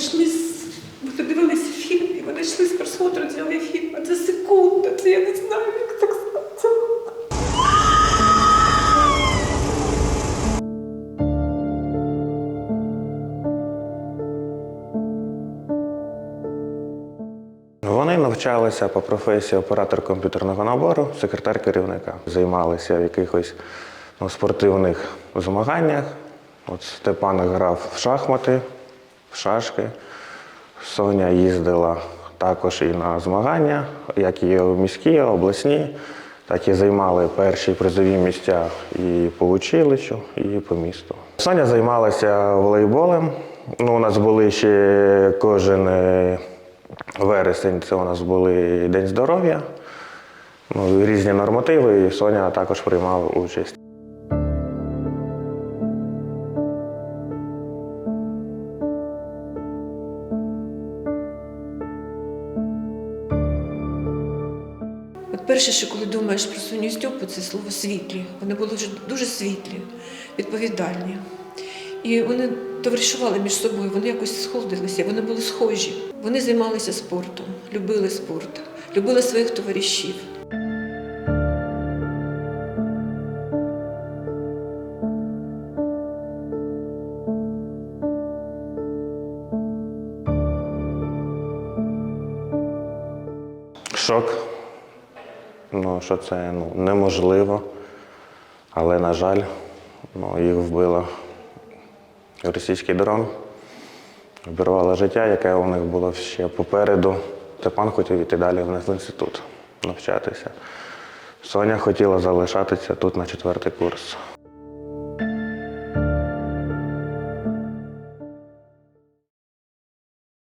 йшли з вони дивилися фільм, і вони йшли з просмотру цього фільму. Це секунда, це я не знаю, як так сказати. Вони навчалися по професії оператор комп'ютерного набору, секретар керівника. Займалися в якихось ну, спортивних змаганнях. От Степан грав в шахмати, в шашки. Соня їздила також і на змагання, як і міські, обласні, так і займали перші призові місця і по училищу, і по місту. Соня займалася волейболем. Ну, у нас були ще кожен е, вересень, це у нас були День здоров'я, ну, різні нормативи, і Соня також приймала участь. От перше, що коли думаєш про Соню Стьопу, це слово світлі. Вони були вже дуже світлі, відповідальні. І вони товаришували між собою, вони якось сходилися, вони були схожі. Вони займалися спортом, любили спорт, любили своїх товаришів. Шок. Ну, що це ну, неможливо. Але, на жаль, ну, їх вбило російський дрон. Обірвало життя, яке у них було ще попереду. Степан хотів іти далі в інститут навчатися. Соня хотіла залишатися тут на четвертий курс.